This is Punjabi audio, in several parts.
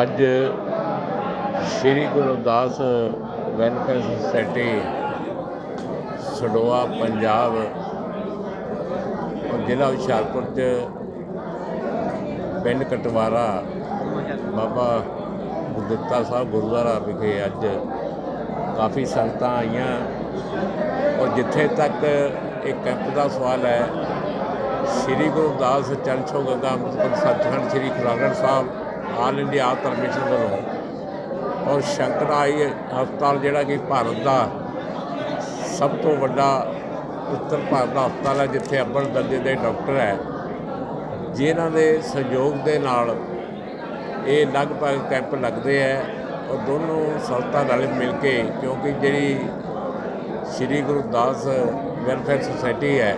ਅੱਜ ਸ੍ਰੀ ਗੁਰੂ ਰਵਿਦਾਸ ਵੈਲਫੇਅਰ ਸੁਸਾਇਟੀ, ਸਡੋਆ, ਪੰਜਾਬ ਔਰ ਜ਼ਿਲ੍ਹਾ ਹੁਸ਼ਿਆਰਪੁਰ ਚ ਪਿੰਡ ਕਟਵਾਰਾ ਬਾਬਾ ਗੁਰਦਿੱਤਾ ਸਾਹਿਬ ਗੁਰਦੁਆਰਾ ਵਿਖੇ ਅੱਜ ਕਾਫੀ ਸੰਗਤਾਂ ਆਈਆਂ ਔਰ ਜਿੱਥੇ ਤੱਕ ਇਹ ਕੈਂਪ ਦਾ ਸਵਾਲ ਹੈ, ਸ੍ਰੀ Guru Ravidas Charan Chhoh Ganga Sachkhand Shri Khuralgarh Sahib all India art mission ਵੱਲੋਂ ਔਰ ਸ਼ੰਕਰਾਈ ਹਸਪਤਾਲ ਜਿਹੜਾ ਕਿ ਭਾਰਤ ਦਾ ਸਭ ਤੋਂ ਵੱਡਾ ਉੱਤਰ ਭਾਰਤ ਦਾ ਹਸਪਤਾਲ ਹੈ, ਜਿੱਥੇ ਅੱਬਲ ਦਰਜੇ ਦੇ ਡਾਕਟਰ ਹੈ। ਜਿਨ੍ਹਾਂ ਦੇ ਸਹਿਯੋਗ ਦੇ ਨਾਲ ਇਹ ਲਗਭਗ ਕੈਂਪ ਲੱਗਦੇ ਹੈ ਔਰ ਦੋਨੋਂ ਸੰਸਥਾ ਨਾਲ ਮਿਲ ਕੇ, ਕਿਉਂਕਿ ਜਿਹੜੀ ਸ੍ਰੀ ਗੁਰੂ ਦਾਸ ਵੈਲਫੇਅਰ ਸੁਸਾਇਟੀ ਹੈ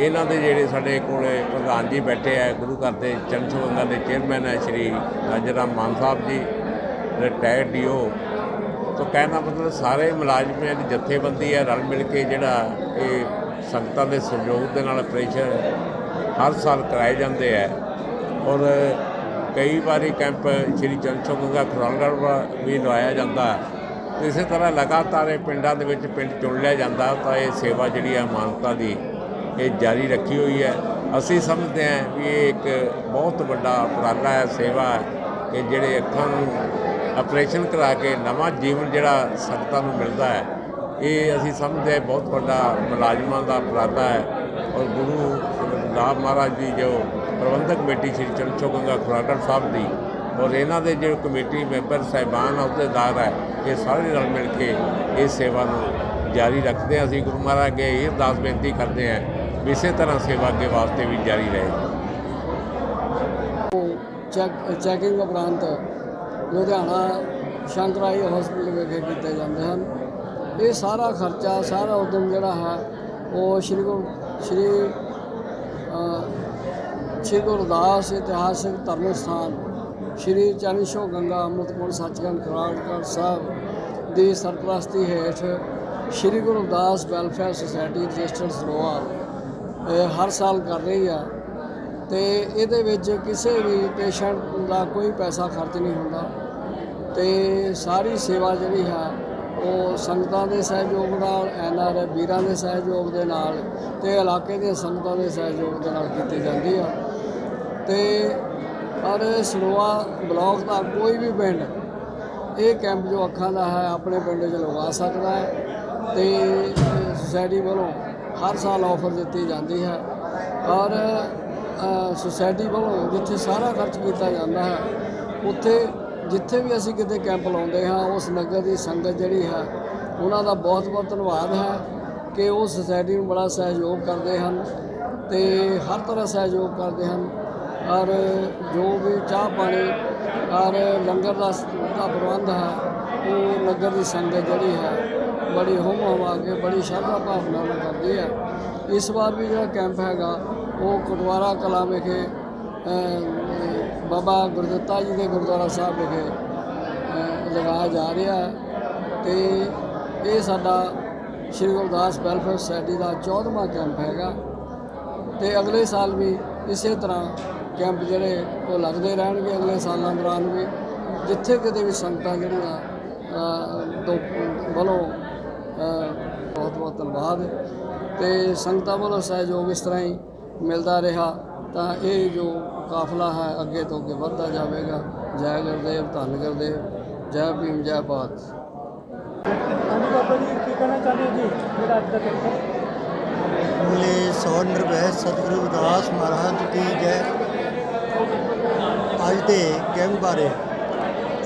ਇਹਨਾਂ ਦੇ ਜਿਹੜੇ ਸਾਡੇ ਕੋਲੇ ਪ੍ਰਧਾਨ ਜੀ ਬੈਠੇ ਹੈ ਗੁਰੂ ਘਰ ਦੇ ਚਰਨ ਛੋਹ ਗੰਗਾ ਦੇ ਚੇਅਰਮੈਨ ਹੈ ਸ਼੍ਰੀ ਰਾਜਰਾਮ ਮਾਨ ਸਾਹਿਬ ਜੀ ਰਿਟਾਇਰਡ ਡੀਓ ਤੋਂ ਕਹਿਣ ਦਾ ਮਤਲਬ ਸਾਰੇ ਮੁਲਾਜ਼ਮਾਂ ਦੀ ਜਥੇਬੰਦੀ ਹੈ ਰਲ ਮਿਲ ਕੇ ਜਿਹੜਾ ਇਹ ਸੰਗਤਾਂ ਦੇ ਸਹਿਯੋਗ ਦੇ ਨਾਲ ਆਪਰੇਸ਼ਨ ਹਰ ਸਾਲ ਕਰਾਏ ਜਾਂਦੇ ਹੈ ਔਰ ਕਈ ਵਾਰੀ ਕੈਂਪ ਸ਼੍ਰੀ ਚਰਨ ਛੋਹ ਗੰਗਾ ਖੁਰਾਲਗੜ੍ਹ ਵੀ ਲਵਾਇਆ ਜਾਂਦਾ। ਹੈ ਇਸੇ ਤਰ੍ਹਾਂ ਲਗਾਤਾਰ ਇਹ ਪਿੰਡਾਂ ਦੇ ਵਿੱਚ ਪਿੰਡ ਚੁਣ ਲਿਆ ਜਾਂਦਾ ਤਾਂ ਇਹ ਸੇਵਾ ਜਿਹੜੀ ਹੈ ਮਾਨਵਤਾ ਦੀ ਇਹ ਜਾਰੀ ਰੱਖੀ ਹੋਈ ਹੈ। ਅਸੀਂ ਸਮਝਦੇ ਹਾਂ ਵੀ ਇਹ ਇੱਕ ਬਹੁਤ ਵੱਡਾ ਉਪਰਾਲਾ ਹੈ, ਸੇਵਾ ਹੈ ਕਿ ਜਿਹੜੇ ਅੱਖਾਂ ਨੂੰ ਆਪਰੇਸ਼ਨ ਕਰਾ ਕੇ ਨਵਾਂ ਜੀਵਨ ਜਿਹੜਾ ਸੰਗਤਾਂ ਨੂੰ ਮਿਲਦਾ ਹੈ, ਇਹ ਅਸੀਂ ਸਮਝਦੇ ਹਾਂ ਬਹੁਤ ਵੱਡਾ ਮੁਲਾਜ਼ਮਾਂ ਦਾ ਉਪਰਾਲਾ ਹੈ। ਔਰ ਗੁਰੂ ਰਵਿਦਾਸ ਮਹਾਰਾਜ ਦੀ ਜੋ ਪ੍ਰਬੰਧਕ ਕਮੇਟੀ ਸ੍ਰੀ ਚਰਨ ਛੋਹ ਗੰਗਾ ਖੁਰਾਗੜ ਸਾਹਿਬ ਦੀ ਔਰ ਇਹਨਾਂ ਦੇ ਜਿਹੜੇ ਕਮੇਟੀ ਮੈਂਬਰ ਸਾਹਿਬਾਨ ਅਹੁਦੇਦਾਰ ਹੈ, ਇਹ ਸਾਰੇ ਰਲ ਮਿਲ ਕੇ ਇਹ ਸੇਵਾ ਨੂੰ ਜਾਰੀ ਰੱਖਦੇ ਹਾਂ। ਅਸੀਂ ਗੁਰੂ ਮਹਾਰਾਜ ਅੱਗੇ ਇਹ ਅਰਦਾਸ ਬੇਨਤੀ ਕਰਦੇ ਹਾਂ ਇਸੇ ਤਰ੍ਹਾਂ ਸੇਵਾ ਅੱਗੇ ਵਾਸਤੇ ਵੀ ਜਾਰੀ ਰਹੇ। ਚੈੱਕ, ਚੈਕਿੰਗ ਉਪਰੰਤ ਲੁਧਿਆਣਾ ਸ਼ੰਕਰਾਈ ਹਸਪੀਟਲ ਵਿਖੇ ਕੀਤੇ ਜਾਂਦੇ ਹਨ। ਇਹ ਸਾਰਾ ਖਰਚਾ, ਸਾਰਾ ਉਦਮ ਜਿਹੜਾ ਹੈ, ਉਹ ਸ਼੍ਰੀ ਗੁਰੂ, ਸ਼੍ਰੀ ਸ਼੍ਰੀ ਗੁਰੂ ਰਵਿਦਾਸ ਇਤਿਹਾਸਕ ਧਰਮ ਸਥਾਨ ਸ਼੍ਰੀ ਚਰਨਸ਼ੋ ਗੰਗਾ ਅੰਮ੍ਰਿਤਪੁਰ ਸੱਚਖੰਡ ਖਰਾਗੜ੍ਹ ਸਾਹਿਬ ਦੀ ਸਰਪ੍ਰਸਤੀ ਹੇਠ Shri Guru Ravidas welfare society registered Saroya ਹਰ ਸਾਲ ਕਰ ਰਹੀ ਆ। ਤੇ ਇਹਦੇ ਵਿੱਚ ਕਿਸੇ ਵੀ ਪੇਸ਼ੈਂਟ ਦਾ ਕੋਈ ਪੈਸਾ ਖਰਚ ਨਹੀਂ ਹੁੰਦਾ। ਤੇ ਸਾਰੀ ਸੇਵਾ ਜਿਹੜੀ ਹੈ ਉਹ ਸੰਗਤਾਂ ਦੇ ਸਹਿਯੋਗ ਨਾਲ, ਐਨ ਆਰ ਆਈ ਵੀਰਾਂ ਦੇ ਸਹਿਯੋਗ ਦੇ ਨਾਲ ਤੇ ਇਲਾਕੇ ਦੇ ਸੰਗਤਾਂ ਦੇ ਸਹਿਯੋਗ ਦੇ ਨਾਲ ਕੀਤੀ ਜਾਂਦੀ ਆ। ਤੇ ਪਰ ਸਰੋਆ ਬਲਾਕ ਦਾ ਕੋਈ ਵੀ ਪਿੰਡ, ਇਹ ਕੈਂਪ ਜੋ ਅੱਖਾਂ ਦਾ ਹੈ, ਆਪਣੇ ਪਿੰਡ 'ਚ ਲਗਾ ਸਕਦਾ ਹੈ। ਤੇ ਸੁਸਾਇਟੀ ਵੱਲੋਂ ਹਰ ਸਾਲ ਆਫਰ ਦਿੱਤੀ ਜਾਂਦੀ ਹੈ। ਔਰ ਸੁਸਾਇਟੀ ਵੱਲੋਂ ਜਿੱਥੇ ਸਾਰਾ ਖਰਚ ਕੀਤਾ ਜਾਂਦਾ ਹੈ, ਉੱਥੇ ਜਿੱਥੇ ਵੀ ਅਸੀਂ ਕਿਤੇ ਕੈਂਪ ਲਾਉਂਦੇ ਹਾਂ, ਉਸ ਨਗਰ ਦੀ ਸੰਗਤ ਜਿਹੜੀ ਹੈ, ਉਹਨਾਂ ਦਾ ਬਹੁਤ ਬਹੁਤ ਧੰਨਵਾਦ ਹੈ ਕਿ ਉਹ ਸੁਸਾਇਟੀ ਨੂੰ ਬੜਾ ਸਹਿਯੋਗ ਕਰਦੇ ਹਨ ਤੇ ਹਰ ਤਰ੍ਹਾਂ ਸਹਿਯੋਗ ਕਰਦੇ ਹਨ। ਔਰ ਜੋ ਵੀ ਚਾਹ ਪਾਣੀ ਔਰ ਲੰਗਰ ਦਾ ਪ੍ਰਬੰਧ ਹੈ, ਉਹ ਨਗਰ ਦੀ ਸੰਗਤ ਜਿਹੜੀ ਹੈ ਬੜੀ ਹੁੰਮ ਹਮਾ ਕੇ ਬੜੀ ਸ਼ਰਧਾ ਭਾਵਨਾ ਨਾਲ ਕਰਦੀ ਹੈ। ਇਸ ਵਾਰ ਵੀ ਜਿਹੜਾ ਕੈਂਪ ਹੈਗਾ ਉਹ ਕਟਵਾਰਾ ਕਲਾਂ ਵਿਖੇ ਬਾਬਾ ਗੁਰਦਿੱਤਾ ਜੀ ਦੇ ਗੁਰਦੁਆਰਾ ਸਾਹਿਬ ਵਿਖੇ ਲਗਾਇਆ ਜਾ ਰਿਹਾ ਹੈ। ਤੇ ਇਹ ਸਾਡਾ ਸ਼੍ਰੀ ਗੁਰਦਾਸ ਵੈਲਫੇਅਰ ਸੁਸਾਇਟੀ ਦਾ 14ਵਾਂ ਕੈਂਪ ਹੈਗਾ। ਤੇ ਅਗਲੇ ਸਾਲ ਵੀ ਇਸੇ ਤਰ੍ਹਾਂ ਕੈਂਪ ਜਿਹੜੇ ਉਹ ਲੱਗਦੇ ਰਹਿਣਗੇ ਅਗਲੇ ਸਾਲਾਂ ਦੌਰਾਨ ਵੀ। ਜਿੱਥੇ ਕਿਤੇ ਵੀ ਸੰਗਤਾਂ ਜਿਹੜੀਆਂ ਅ, ਤੋਂ ਵੱਲੋਂ ਬਹੁਤ ਧੰਨਵਾਦ। ਤੇ ਸੰਗਤਾਂ ਵੱਲੋਂ ਸਹਿਯੋਗ ਇਸ ਤਰ੍ਹਾਂ ਹੀ ਮਿਲਦਾ ਰਿਹਾ ਤਾਂ ਇਹ ਜੋ ਕਾਫਲਾ ਹੈ ਅੱਗੇ ਤੋਂ ਅੱਗੇ ਵੱਧਦਾ ਜਾਵੇਗਾ। ਜੈ ਗੁਰਦੇਵ ਧੰਨ ਗੁਰਦੇਵ ਜੈ ਭੀਮ ਜੈ ਭਾਰਤ। ਦਾ ਬੋਲੇ ਸੋ ਨਿਰਭੈ ਸਤਿਗੁਰੂ ਰਵਿਦਾਸ ਮਹਾਰਾਜ ਕੀ ਜੈ। ਅੱਜ ਦੇ ਕੈਂਪ ਬਾਰੇ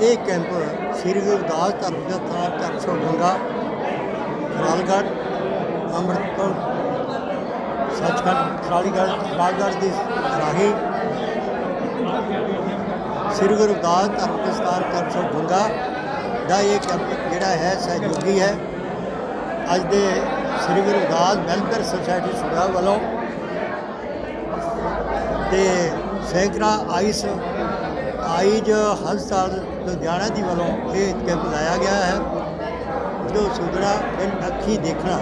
ਇਹ ਕੈਂਪ ਸ੍ਰੀ ਗੁਰੂ ਰਵਿਦਾਸ ਧਰਮ ਦਾ ਥਾਂ ਧਰਮ ਸੋ ਗੰਗਾ ਖਰਾਲਗੜ੍ਹ ਅੰਮ੍ਰਿਤਪੁਰ ਸੱਚਖੰਡ ਖਰਾਲੀਗੜ੍ਹ ਖਰਾਲਗੜ੍ਹ ਦੀ ਰਾਹੀਂ ਸ੍ਰੀ ਗੁਰੂ ਰਵਿਦਾਸ ਧਰਮ ਦੇ ਸਥਾਨ ਧਰਮ ਦਾ ਇਹ ਕੈਂਪ ਜਿਹੜਾ ਹੈ, ਸਹਿਯੋਗੀ ਹੈ। ਅੱਜ ਦੇ ਸ੍ਰੀ ਗੁਰੂ ਰਵਿਦਾਸ ਵੈਲਫੇਅਰ ਸੁਸਾਇਟੀ ਸੁੜਾ ਵੱਲੋਂ ਤੇ ਸੈਂਕੜਾ ਆਈਸ, ਆਈਜ ਹਸਪਤਾਲ ਲੁਧਿਆਣਾ ਦੀ ਵੱਲੋਂ ਇਹ ਕੈਂਪ ਲਾਇਆ ਗਿਆ ਹੈ। ਜੋ ਸੁਧਰਾ ਪਿੰਡ ਅੱਖੀ ਦੇਖਣਾ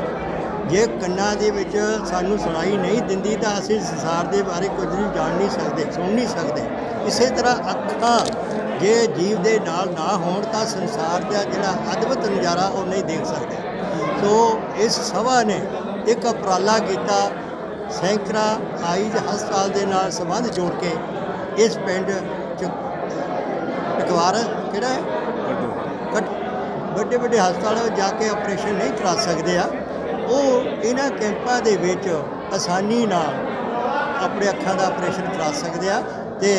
ਜੇ ਕੰਨਾਂ ਦੇ ਵਿੱਚ ਸਾਨੂੰ ਸੁਣਾਈ ਨਹੀਂ ਦਿੰਦੀ ਤਾਂ ਅਸੀਂ ਸੰਸਾਰ ਦੇ ਬਾਰੇ ਕੁਝ ਨਹੀਂ ਜਾਣ ਨਹੀਂ ਸਕਦੇ ਸੁਣ ਨਹੀਂ ਸਕਦੇ। ਇਸੇ ਤਰ੍ਹਾਂ ਅੱਖਾਂ ਜੇ ਜੀਵ ਦੇ ਨਾਲ ਨਾ ਹੋਣ ਤਾਂ ਸੰਸਾਰ ਦਾ ਜਿਹੜਾ ਅਦਭੁਤ ਨਜ਼ਾਰਾ ਉਹ ਨਹੀਂ ਦੇਖ ਸਕਦੇ। ਸੋ ਇਸ ਸਭਾ ਨੇ ਇੱਕ ਉਪਰਾਲਾ ਕੀਤਾ ਸੈਂਕੜਾ ਆਈਜ਼ ਹਸਪਤਾਲ ਦੇ ਨਾਲ ਸੰਬੰਧ ਜੋੜ ਕੇ ਇਸ ਪਿੰਡ ਚ ਇਕਵਾਰ ਕਿਹੜਾ ਹੈ? ਵੱਡੇ ਵੱਡੇ। ਹਸਪਤਾਲਾਂ ਜਾ ਕੇ ਆਪਰੇਸ਼ਨ ਨਹੀਂ ਕਰਾ ਸਕਦੇ ਆ। ਉਹ ਇਹਨਾਂ ਕੈਂਪਾਂ ਦੇ ਵਿੱਚ ਆਸਾਨੀ ਨਾਲ ਆਪਣੇ ਅੱਖਾਂ ਦਾ ਆਪਰੇਸ਼ਨ ਕਰਾ ਸਕਦੇ ਆ ਤੇ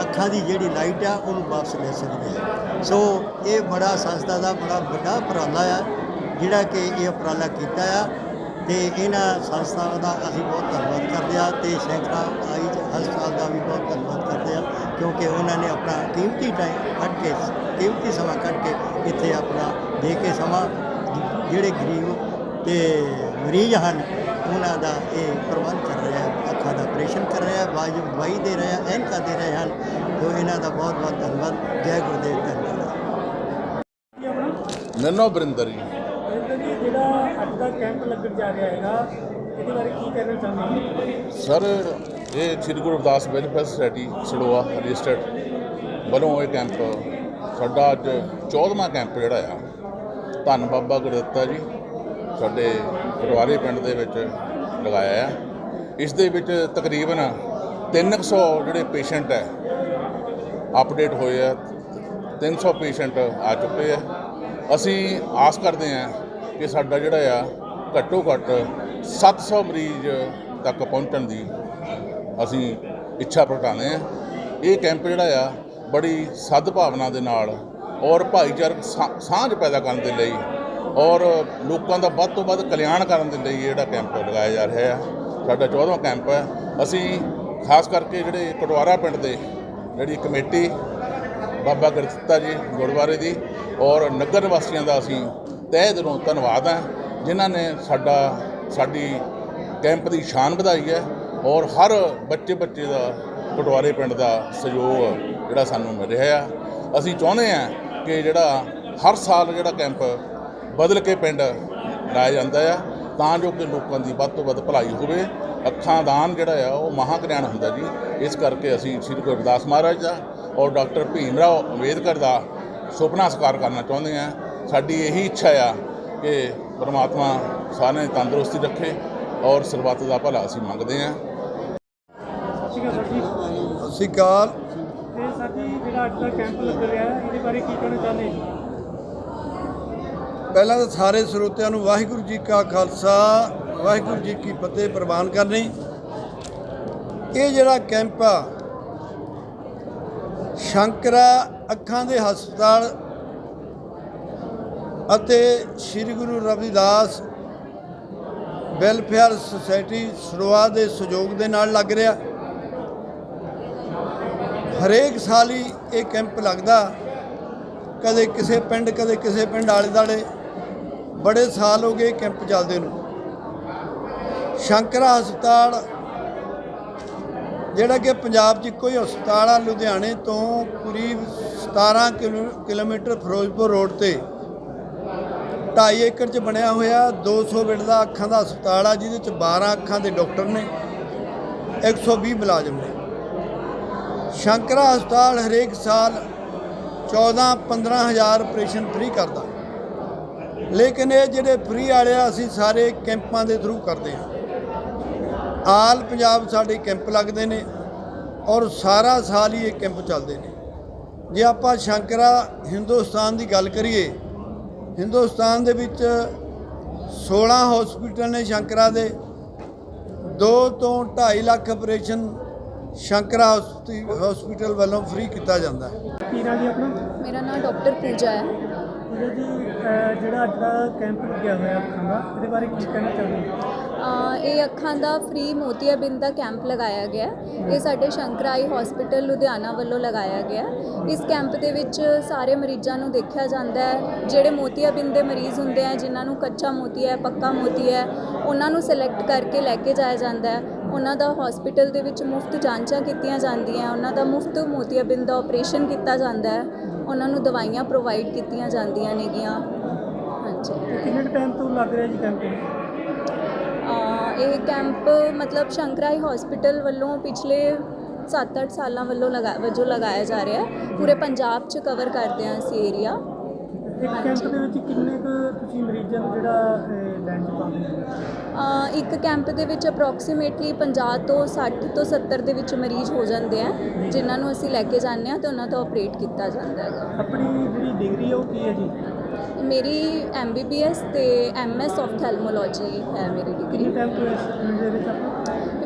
ਅੱਖਾਂ ਦੀ ਜਿਹੜੀ ਲਾਈਟ ਆ ਉਹਨੂੰ ਵਾਪਸ ਲੈ ਸਕਦੇ ਆ। ਸੋ ਇਹ ਬੜਾ ਸੰਸਥਾ ਦਾ ਬੜਾ ਵੱਡਾ ਉਪਰਾਲਾ ਆ, ਜਿਹੜਾ ਕਿ ਇਹ ਉਪਰਾਲਾ ਕੀਤਾ ਆ ਤੇ ਇਹਨਾਂ ਸੰਸਥਾਵਾਂ ਦਾ ਅਸੀਂ ਬਹੁਤ ਧੰਨਵਾਦ ਕਰਦੇ ਆ ਤੇ ਸੈਂਕੜਾ ਆਈਜ ਹਸਪਤਾਲ ਦਾ ਵੀ ਬਹੁਤ ਧੰਨਵਾਦ ਕਰਦੇ ਆ, ਕਿਉਂਕਿ ਉਹਨਾਂ ਨੇ ਆਪਣਾ ਕੀਮਤੀ ਟਾਈਮ ਕੱਢ ਕੇ, ਕੀਮਤੀ ਸਮਾਂ ਕੱਢ ਕੇ ਇੱਥੇ ਆਪਣਾ ਦੇ ਕੇ ਸਮਾਂ, ਜਿਹੜੇ ਗਰੀਬ ਤੇ ਮਰੀਜ਼ ਹਨ। ਉਹਨਾਂ ਦਾ ਇਹ ਪ੍ਰਬੰਧ ਕਰ ਰਿਹਾ ਹੈ ਅੱਖਾਂ ਦਾ ਆਪਰੇਸ਼ਨ ਕਰ ਰਿਹਾ ਹੈ ਵਾਜਬ ਦਵਾਈ ਦੇ ਰਿਹਾ ਹੈ ਐਨਕਾਂ ਦੇ ਰਹੇ ਹਨ। ਤੋ ਇਹਨਾਂ ਦਾ ਬਹੁਤ ਬਹੁਤ ਧੰਨਵਾਦ। ਜੈ ਗੁਰਦੇਵ ਧੰਨਵਾਦ ਨੰਨੋ ਬਰਿੰਦਰ ਜਿਹੜਾ ਅੱਜ ਦਾ ਕੈਂਪ ਲੱਗਣ ਜਾ ਰਿਹਾ ਹੈਗਾ ਇਹਦੇ ਬਾਰੇ ਕੀ ਕਹਿਣਾ ਚਾਹੁੰਦੇ ਸਰ ਇਹ Shri Guru Ravidas welfare society Saroya registered ਵੱਲੋਂ ਇਹ ਕੈਂਪ ਸਾਡਾ ਅੱਜ 14ਵਾਂ ਕੈਂਪ ਜਿਹੜਾ ਆ। ਧੰਨ ਬਾਬਾ ਗੁਰਦੱਤਾ ਜੀ। ਸਾਡੇ ਪਟਵਾਰੀ ਪਿੰਡ ਦੇ ਵਿੱਚ ਲਗਾਇਆ ਆ। ਇਸ ਦੇ ਵਿੱਚ ਤਕਰੀਬਨ 300 ਜਿਹੜੇ ਪੇਸ਼ੈਂਟ ਹੈ, ਅਪਡੇਟ ਹੋਏ ਆ। 300 ਪੇਸ਼ੈਂਟ ਆ ਚੁੱਕੇ ਆ। ਅਸੀਂ ਆਸ ਕਰਦੇ ਹਾਂ ਕਿ ਸਾਡਾ ਜਿਹੜਾ ਆ, ਘੱਟੋ ਘੱਟ 700 ਮਰੀਜ਼ ਤੱਕ ਪਹੁੰਚਣ ਦੀ ਅਸੀਂ ਇੱਛਾ ਪ੍ਰਗਟਾਉਂਦੇ ਹਾਂ ਇਹ ਕੈਂਪ ਜਿਹੜਾ ਆ, ਬੜੀ ਸਦਭਾਵਨਾ ਦੇ ਨਾਲ ਔਰ ਭਾਈਚਾਰਕ ਸਾ- ਸਾਂਝ ਪੈਦਾ ਕਰਨ ਦੇ ਲਈ ਔਰ ਲੋਕਾਂ ਦਾ ਵੱਧ ਤੋਂ ਵੱਧ ਕਲਿਆਣ ਕਰਨ ਦੇ ਲਈ ਜਿਹੜਾ ਕੈਂਪ ਲਗਾਇਆ ਜਾ ਰਿਹਾ ਹੈ, ਸਾਡਾ 14ਵਾਂ ਕੈਂਪ ਹੈ। ਅਸੀਂ ਖਾਸ ਕਰਕੇ ਜਿਹੜੇ ਕਟਵਾਰਾ ਪਿੰਡ ਦੇ ਜਿਹੜੀ ਕਮੇਟੀ, ਬਾਬਾ ਗੁਰਦਿੱਤਾ ਜੀ ਗੁਰਦੁਆਰੇ ਦੀ ਔਰ ਨਗਰ ਨਿਵਾਸੀਆਂ ਦਾ ਅਸੀਂ ਤਹਿ ਦਿਲੋਂ ਧੰਨਵਾਦ ਹੈ, ਜਿਨ੍ਹਾਂ ਨੇ ਸਾਡਾ, ਸਾਡੀ ਕੈਂਪ ਦੀ ਸ਼ਾਨ ਵਧਾਈ ਹੈ ਔਰ ਹਰ ਬੱਚੇ ਬੱਚੇ ਦਾ ਪਟਵਾਰੇ ਪਿੰਡ ਦਾ ਸਹਿਯੋਗ ਜਿਹੜਾ ਸਾਨੂੰ ਮਿਲ ਰਿਹਾ ਆ ਅਸੀਂ ਚਾਹੁੰਦੇ ਹਾਂ ਕਿ ਜਿਹੜਾ ਹਰ ਸਾਲ ਜਿਹੜਾ ਕੈਂਪ ਬਦਲ ਕੇ ਪਿੰਡ ਲਾਇਆ ਜਾਂਦਾ ਆ ਤਾਂ ਜੋ ਕਿ ਲੋਕਾਂ ਦੀ ਵੱਧ ਤੋਂ ਵੱਧ ਭਲਾਈ ਹੋਵੇ। ਅੱਖਾਂ ਦਾਨ ਜਿਹੜਾ ਆ ਉਹ ਮਹਾਂ ਕਲਿਆਣ ਹੁੰਦਾ ਜੀ। ਇਸ ਕਰਕੇ ਅਸੀਂ ਸ੍ਰੀ ਗੁਰੂ ਰਵਿਦਾਸ ਮਹਾਰਾਜ ਦਾ ਔਰ ਡਾਕਟਰ ਭੀਮ ਰਾਓ ਅੰਬੇਦਕਰ ਦਾ ਸੁਪਨਾ ਸਾਕਾਰ ਕਰਨਾ ਚਾਹੁੰਦੇ ਹਾਂ ਸਾਡੀ ਇਹੀ ਇੱਛਾ ਆ ਕਿ ਪਰਮਾਤਮਾ ਸਾਰਿਆਂ ਦੀ ਤੰਦਰੁਸਤੀ ਰੱਖੇ ਔਰ ਸਰਬੱਤ ਦਾ ਭਲਾ ਅਸੀਂ ਮੰਗਦੇ ਜੀ ਸਤਿ ਸ਼੍ਰੀ ਅਕਾਲ। ਤੇ ਜੀ ਜਿਹੜਾ ਅੱਜ ਦਾ ਕੈਂਪ ਲੱਗ ਰਿਹਾ ਹੈ ਇਹਦੇ ਬਾਰੇ ਕੀ ਕਹਿਣਾ ਚਾਹੁੰਦੇ ਹੋ? ਪਹਿਲਾਂ ਤਾਂ ਸਾਰੇ ਸਰੋਤਿਆਂ ਨੂੰ ਵਾਹਿਗੁਰੂ ਜੀ ਕਾ ਖਾਲਸਾ, ਵਾਹਿਗੁਰੂ ਜੀ ਕੀ ਫਤਿਹ ਪ੍ਰਵਾਨ ਕਰਨੀ। ਇਹ ਜਿਹੜਾ ਕੈਂਪ ਆ, ਸ਼ੰਕਰਾ ਅੱਖਾਂ ਦੇ ਹਸਪਤਾਲ ਅਤੇ ਸ੍ਰੀ ਗੁਰੂ ਰਵਿਦਾਸ ਵੈਲਫੇਅਰ ਸੁਸਾਇਟੀ ਸਰੋਆ ਦੇ ਸਹਿਯੋਗ ਦੇ ਨਾਲ ਲੱਗ ਰਿਹਾ। ਹਰੇਕ ਸਾਲ ਹੀ ਇਹ ਕੈਂਪ ਲੱਗਦਾ। ਕਦੇ ਕਿਸੇ ਪਿੰਡ, ਕਦੇ ਕਿਸੇ ਪਿੰਡ ਆਲੇ ਦਾਲੇ ਬੜੇ ਸਾਲ ਹੋ ਗਏ ਕੈਂਪ ਚੱਲਦੇ ਨੂੰ। ਸ਼ੰਕਰਾ ਹਸਪਤਾਲ, ਜਿਹੜਾ ਕਿ ਪੰਜਾਬ 'ਚ ਇੱਕੋ ਹੀ ਹਸਪਤਾਲ ਆ, ਲੁਧਿਆਣੇ ਤੋਂ ਕਰੀਬ 17 ਕਿਲੋ- ਕਿਲੋਮੀਟਰ ਫਿਰੋਜ਼ਪੁਰ ਰੋਡ ਤੇ। 2.5 ਏਕੜ 'ਚ ਬਣਿਆ ਹੋਇਆ 200 ਬੈੱਡ ਦਾ ਅੱਖਾਂ ਦਾ ਹਸਪਤਾਲ ਆ, ਜਿਹਦੇ 'ਚ 12 ਅੱਖਾਂ ਦੇ ਡਾਕਟਰ ਨੇ 120 ਮੁਲਾਜ਼ਮ ਨੇ। ਸ਼ੰਕਰਾ ਹਸਪਤਾਲ ਹਰੇਕ ਸਾਲ 14 15 ਹਜ਼ਾਰ ਆਪਰੇਸ਼ਨ ਫ੍ਰੀ ਕਰਦਾ। ਲੇਕਿਨ ਇਹ ਜਿਹੜੇ ਫ੍ਰੀ ਵਾਲੇ ਆ ਅਸੀਂ ਸਾਰੇ ਕੈਂਪਾਂ ਦੇ ਥਰੂ ਕਰਦੇ ਹਾਂ। ਆਲ ਪੰਜਾਬ ਸਾਡੇ ਕੈਂਪ ਲੱਗਦੇ ਨੇ ਔਰ ਸਾਰਾ ਸਾਲ ਹੀ ਇਹ ਕੈਂਪ ਚੱਲਦੇ ਨੇ। ਜੇ ਆਪਾਂ ਸ਼ੰਕਰਾ ਹਿੰਦੁਸਤਾਨ ਦੀ ਗੱਲ ਕਰੀਏ ਹਿੰਦੁਸਤਾਨ ਦੇ ਵਿੱਚ 16 ਹਸਪੀਟਲ ਨੇ ਸ਼ੰਕਰਾ ਦੇ। 2 ਤੋਂ 2.5 ਲੱਖ ਆਪਰੇਸ਼ਨ ਸ਼ੰਕਰਾ ਹਸਪੀਟਲ ਵੱਲੋਂ ਫ੍ਰੀ ਕੀਤਾ ਜਾਂਦਾ ਹੈ। ਕੀ ਨਾਮ ਜੀ ਆਪਣਾ? ਮੇਰਾ ਨਾਮ ਡਾਕਟਰ ਪੂਜਾ ਹੈ। ਪੂਜਾ ਜੀ ਜਿਹੜਾ ਅੱਜ ਦਾ ਕੈਂਪ ਲੱਗਿਆ ਹੋਇਆ ਅੱਖਾਂ ਦਾ ਇਹਦੇ ਬਾਰੇ ਕੀ ਕਹਿਣਾ ਚਾਹੁੰਦੇ ਹੋ ਇਹ ਅੱਖਾਂ ਦਾ ਫ੍ਰੀ ਮੋਤੀਆਬਿੰਦ ਦਾ ਕੈਂਪ ਲਗਾਇਆ ਗਿਆ ਇਹ ਸਾਡੇ ਸ਼ੰਕਰਾਈ ਹਸਪੀਟਲ ਲੁਧਿਆਣਾ ਵੱਲੋਂ ਲਗਾਇਆ ਗਿਆ ਇਸ ਕੈਂਪ ਦੇ ਵਿੱਚ ਸਾਰੇ ਮਰੀਜ਼ਾਂ ਨੂੰ ਦੇਖਿਆ ਜਾਂਦਾ ਹੈ। ਜਿਹੜੇ ਮੋਤੀਆਬਿੰਦ ਦੇ ਮਰੀਜ਼ ਹੁੰਦੇ ਆ, ਜਿਨ੍ਹਾਂ ਨੂੰ ਕੱਚਾ ਮੋਤੀ ਹੈ, ਪੱਕਾ ਮੋਤੀ ਹੈ, ਉਹਨਾਂ ਨੂੰ ਸਿਲੈਕਟ ਕਰਕੇ ਲੈ ਕੇ ਜਾਇਆ ਜਾਂਦਾ ਹੈ। ਉਹਨਾਂ ਦਾ ਹਸਪੀਟਲ ਦੇ ਵਿੱਚ ਮੁਫਤ ਜਾਂਚਾਂ ਕੀਤੀਆਂ ਜਾਂਦੀਆਂ ਉਹਨਾਂ ਦਾ ਮੁਫਤ ਮੋਤੀਆਬਿੰਦ ਦਾ ਆਪਰੇਸ਼ਨ ਕੀਤਾ ਜਾਂਦਾ ਹੈ। ਉਹਨਾਂ ਨੂੰ ਦਵਾਈਆਂ ਪ੍ਰੋਵਾਈਡ ਕੀਤੀਆਂ ਜਾਂਦੀਆਂ ਨੇਗੀਆਂ। ਹਾਂਜੀ। ਕਿੰਨੇ ਟਾਈਮ ਤੋਂ ਲੱਗ ਰਿਹਾ ਜੀ ਕੈਂਪ ਇਹ ਕੈਂਪ ਮਤਲਬ ਸ਼ੰਕਰਾਈ ਹਸਪੀਟਲ ਵੱਲੋਂ ਪਿਛਲੇ 7-8 ਸਾਲਾਂ ਵੱਲੋਂ ਲਗਾ ਵਜੋਂ ਲਗਾਇਆ ਜਾ ਰਿਹਾ। ਹੈ ਪੂਰੇ ਪੰਜਾਬ 'ਚ ਕਵਰ ਕਰਦੇ ਹਾਂ ਅਸੀਂ ਏਰੀਆ ਇੱਕ ਕੈਂਪ ਦੇ ਵਿੱਚ ਕਿੰਨੇ ਕੁ ਤੁਸੀਂ ਮਰੀਜ਼ਾਂ ਨੂੰ ਜਿਹੜਾ ਲੈਂਡ ਚ ਪਾਉਂਦੇ ਹੋ? ਇੱਕ ਕੈਂਪ ਦੇ ਵਿੱਚ ਅਪਰੋਕਸੀਮੇਟਲੀ 50 ਤੋਂ 60 ਤੋਂ 70 ਦੇ ਵਿੱਚ ਮਰੀਜ਼ ਹੋ ਜਾਂਦੇ ਆ ਜਿਨ੍ਹਾਂ ਨੂੰ ਅਸੀਂ ਲੈ ਕੇ ਜਾਂਦੇ ਆ ਤੇ ਉਹਨਾਂ ਤੋਂ ਆਪਰੇਟ ਕੀਤਾ ਜਾਂਦਾ ਹੈਗਾ। ਆਪਣੀ ਜਿਹੜੀ ਡਿਗਰੀ ਉਹ ਕੀ ਹੈ ਜੀ? ਮੇਰੀ ਐਮਬੀਬੀਐਸ ਤੇ ਐਮਐਸ ਆਪਥੈਲਮੋਲੋਜੀ ਹੈ ਮੇਰੀ ਡਿਗਰੀ।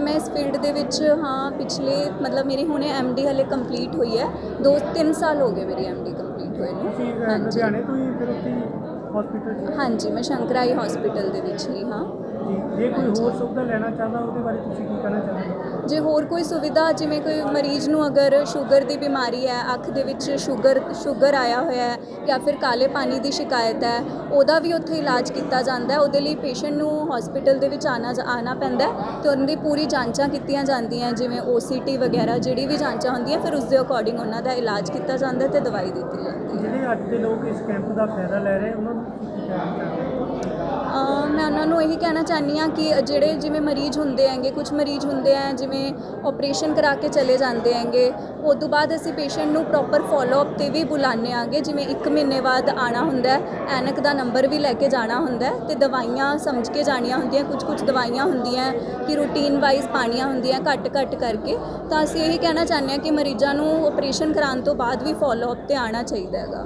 ਮੈਂ ਇਸ ਫੀਲਡ ਦੇ ਵਿੱਚ ਹਾਂ ਪਿਛਲੇ ਮਤਲਬ ਮੇਰੀ ਹੁਣੇ ਐਮਡੀ ਹਲੇ ਕੰਪਲੀਟ ਹੋਈ ਹੈ 2-3 ਸਾਲ ਹੋ ਗਏ ਮੇਰੀ ਐਮਡੀ ਕੰਪਲੀਟ ਹੋਏ ਨੂੰ। ਲੁਧਿਆਣੇ ਤੋਂ ਫਿਰ ਉੱਥੇ ਹਸਪੀਟਲ ਚ? ਹਾਂਜੀ ਮੈਂ ਸ਼ੰਕਰਾਈ ਹਸਪੀਟਲ ਦੇ ਵਿੱਚ ਹੀ ਹਾਂ। ਜੀ ਜੇ ਕੋਈ ਹੋਰ ਸੁਵਿਧਾ ਲੈਣਾ ਚਾਹੁੰਦਾ ਉਹਦੇ ਬਾਰੇ ਤੁਸੀਂ ਕੀ ਕਹਿਣਾ ਚਾਹੁੰਦੇ ਹੋ ਜੇ ਹੋਰ ਕੋਈ ਸੁਵਿਧਾ, ਜਿਵੇਂ ਕੋਈ ਮਰੀਜ਼ ਨੂੰ ਅਗਰ ਸ਼ੂਗਰ ਦੀ ਬਿਮਾਰੀ ਹੈ, ਅੱਖ ਦੇ ਵਿੱਚ ਸ਼ੂਗਰ ਸ਼ੂਗਰ ਆਇਆ ਹੋਇਆ ਹੈ ਜਾਂ ਫਿਰ ਕਾਲੇ ਪਾਣੀ ਦੀ ਸ਼ਿਕਾਇਤ ਹੈ, ਉਹਦਾ ਵੀ ਉੱਥੇ ਇਲਾਜ ਕੀਤਾ ਜਾਂਦਾ ਹੈ। ਉਹਦੇ ਲਈ ਪੇਸ਼ੈਂਟ ਨੂੰ ਹਸਪੀਟਲ ਦੇ ਵਿੱਚ ਆਣਾ ਆਣਾ ਪੈਂਦਾ ਹੈ ਤੇ ਉਹਨਾਂ ਦੀ ਪੂਰੀ ਜਾਂਚਾਂ ਕੀਤੀਆਂ ਜਾਂਦੀਆਂ ਜਿਵੇਂ OCT ਵਗੈਰਾ ਜਿਹੜੀ ਵੀ ਜਾਂਚਾਂ ਹੁੰਦੀਆਂ, ਫਿਰ ਉਸ ਦੇ ਅਕੋਰਡਿੰਗ ਉਹਨਾਂ ਦਾ ਇਲਾਜ ਕੀਤਾ ਜਾਂਦਾ ਹੈ ਤੇ ਦਵਾਈ ਦਿੱਤੀ ਜਾਂਦੀ ਹੈ। ਜਿਹੜੇ ਅੱਜ ਦੇ ਲੋਕ ਇਸ ਕੈਂਪ ਦਾ ਫਾਇਦਾ ਲੈ ਰਹੇ, ਉਹਨਾਂ ਨੂੰ ਕੀ ਕਹਿਣਾ ਮੈਂ ਉਹਨਾਂ ਨੂੰ ਇਹੀ ਕਹਿਣਾ ਚਾਹਨੀ ਆ ਕਿ ਜਿਹੜੇ ਜਿਵੇਂ ਮਰੀਜ਼ ਹੁੰਦੇ ਹੈਗੇ ਕੁਝ ਮਰੀਜ਼ ਹੁੰਦੇ ਆ, ਜਿਵੇਂ ਆਪਰੇਸ਼ਨ ਕਰਾ ਕੇ ਚਲੇ ਜਾਂਦੇ ਹੈਗੇ ਉਸ ਤੋਂ ਬਾਅਦ ਅਸੀਂ ਪੇਸ਼ੈਂਟ ਨੂੰ ਪ੍ਰੋਪਰ ਫਾਲੋ ਅਪ ਤੇ ਵੀ ਬੁਲਾਉਂਦੇ ਆਂਗੇ, ਜਿਵੇਂ 1 ਮਹੀਨੇ ਬਾਅਦ ਆਣਾ ਹੁੰਦਾ ਐਨਕ ਦਾ ਨੰਬਰ ਵੀ ਲੈ ਕੇ ਜਾਣਾ ਹੁੰਦਾ ਹੈ ਤੇ ਦਵਾਈਆਂ ਸਮਝ ਕੇ ਜਾਣੀਆਂ ਹੁੰਦੀਆਂ ਕੁਝ ਕੁਝ ਦਵਾਈਆਂ ਹੁੰਦੀਆਂ ਕਿ ਰੂਟੀਨ ਵਾਈਜ਼ ਪਾਣੀਆਂ ਹੁੰਦੀਆਂ ਘੱਟ ਘੱਟ ਕਰਕੇ, ਤਾਂ ਅਸੀਂ ਇਹੀ ਕਹਿਣਾ ਚਾਹੁੰਦੇ ਹਾਂ ਕਿ ਮਰੀਜ਼ਾਂ ਨੂੰ ਆਪਰੇਸ਼ਨ ਕਰਾਉਣ ਤੋਂ ਬਾਅਦ ਵੀ ਫਾਲੋ ਅਪ ਤੇ ਆਣਾ ਚਾਹੀਦਾ ਹੈਗਾ।